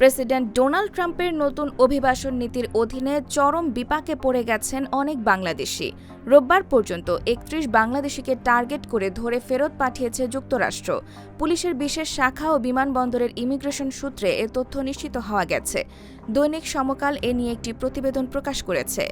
President Donald ট্রাম্পের নতুন অভিবাসন নীতির অধীনে চরম বিপাকে পড়ে গেছেন অনেক বাংলাদেশি। রোববার পর্যন্ত একত্রিশ বাংলাদেশিকে টার্গেট করে ধরে ফেরত পাঠিয়েছে যুক্তরাষ্ট্র। পুলিশের বিশেষ শাখা ও বিমানবন্দরের ইমিগ্রেশন সূত্রে এ তথ্য নিশ্চিত হওয়া গেছে। দৈনিক সমকাল এ নিয়ে একটি প্রতিবেদন প্রকাশ করেছে।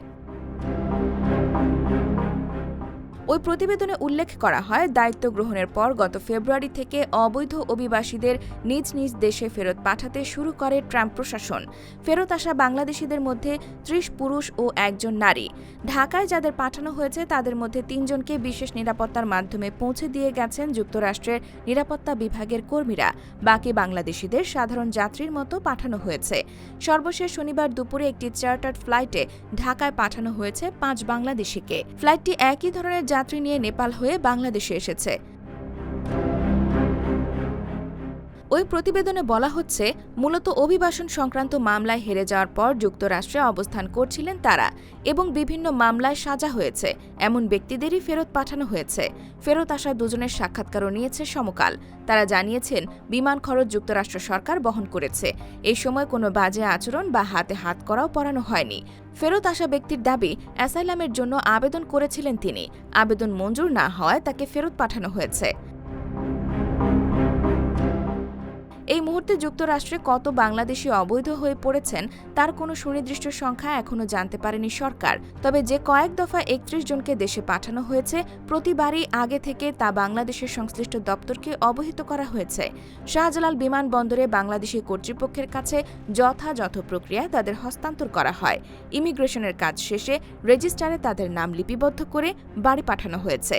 ওই প্রতিবেদনে উল্লেখ করা হয়, দায়িত্ব গ্রহণের পর গত ফেব্রুয়ারি থেকে অবৈধ অভিবাসীদের নিজ নিজ দেশে ফেরত পাঠাতে শুরু করে ট্রাম্প প্রশাসন। ফেরত আসা বাংলাদেশিদের মধ্যে ত্রিশ পুরুষ ও একজন নারী। ঢাকায় যাদের পাঠানো হয়েছে, তাদের মধ্যে তিনজনকে বিশেষ নিরাপত্তার মাধ্যমে পৌঁছে দিয়ে গেছেন যুক্তরাষ্ট্রের নিরাপত্তা বিভাগের কর্মীরা। বাকি বাংলাদেশিদের সাধারণ যাত্রীর মতো পাঠানো হয়েছে। সর্বশেষ শনিবার দুপুরে একটি চার্টার্ড ফ্লাইটে ঢাকায় পাঠানো হয়েছে পাঁচ বাংলাদেশিকে। ফ্লাইটটি একই ধরনের যাত্রী নিয়ে নেপাল হয়ে বাংলাদেশে এসেছে। ওই প্রতিবেদনে বলা হচ্ছে, মূলত অভিবাসন সংক্রান্ত মামলায় হেরে যাওয়ার পর যুক্তরাষ্ট্রে অবস্থান করছিলেন তারা এবং বিভিন্ন মামলায় সাজা হয়েছে। এমন ব্যক্তিদেরই ফেরত পাঠানো হয়েছে। ফেরত আসা দুজনের সাক্ষাৎকারও নিয়েছে সমকাল। তারা জানিয়েছেন, বিমান খরচ যুক্তরাষ্ট্র সরকার বহন করেছে। এই সময় কোনো বাজে আচরণ বা হাতে হাত করাও পরানো হয়নি। ফেরত আসা ব্যক্তির দাবি, অ্যাসাইলামের জন্য আবেদন করেছিলেন তিনি। আবেদন মঞ্জুর না হওয়ায় তাকে ফেরত পাঠানো হয়েছে। মুহূর্তে যুক্তরাষ্ট্রে কত বাংলাদেশি অবৈধ হয়ে পড়েছেন, তার কোনো সুনির্দিষ্ট সংখ্যা এখনও জানতে পারেনি সরকার। তবে যে কয়েক দফা একত্রিশ জনকে দেশে পাঠানো হয়েছে, প্রতিবারই আগে থেকে তা বাংলাদেশের সংশ্লিষ্ট দপ্তরকে অবহিত করা হয়েছে। শাহজালাল বিমানবন্দরে বাংলাদেশি কর্তৃপক্ষের কাছে যথাযথ প্রক্রিয়ায় তাদের হস্তান্তর করা হয়। ইমিগ্রেশনের কাজ শেষে রেজিস্টারে তাদের নাম লিপিবদ্ধ করে বাড়ি পাঠানো হয়েছে।